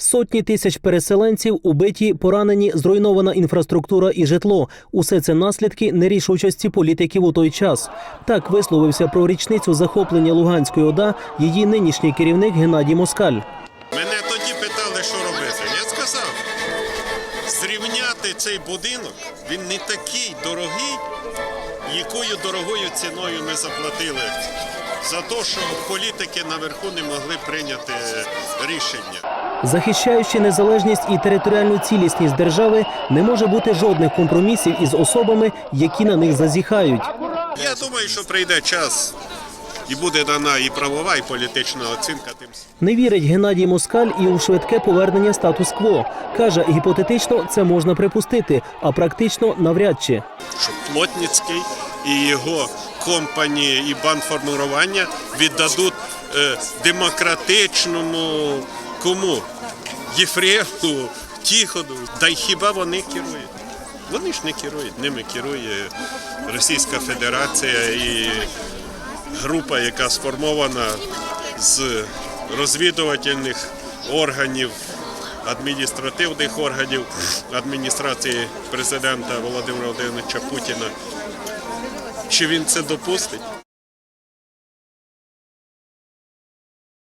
Сотні тисяч переселенців убиті, поранені, зруйнована інфраструктура і житло. Усе це наслідки нерішучості політиків у той час. Так висловився про річницю захоплення Луганської ОДА її нинішній керівник Геннадій Москаль. Мене тоді питали, що робити. Я сказав, зрівняти цей будинок, він не такий дорогий, якою дорогою ціною ми заплатили за те, що політики наверху не могли прийняти рішення. Захищаючи незалежність і територіальну цілісність держави, не може бути жодних компромісів із особами, які на них зазіхають. Я думаю, що прийде час і буде дана і правова, і політична оцінка тим. Не вірить Геннадій Москаль і у швидке повернення статус-кво. Каже, гіпотетично це можна припустити, а практично навряд чи. що Плотніцький і його компанії і бандформування віддадуть е, демократичному кому? Єфремову, Тіходу. Та й хіба вони керують? Вони ж не керують, ними керує Російська Федерація і група, яка сформована з розвідувальних органів, адміністративних органів адміністрації президента Володимира Володимировича Путіна. Чи він це допустить?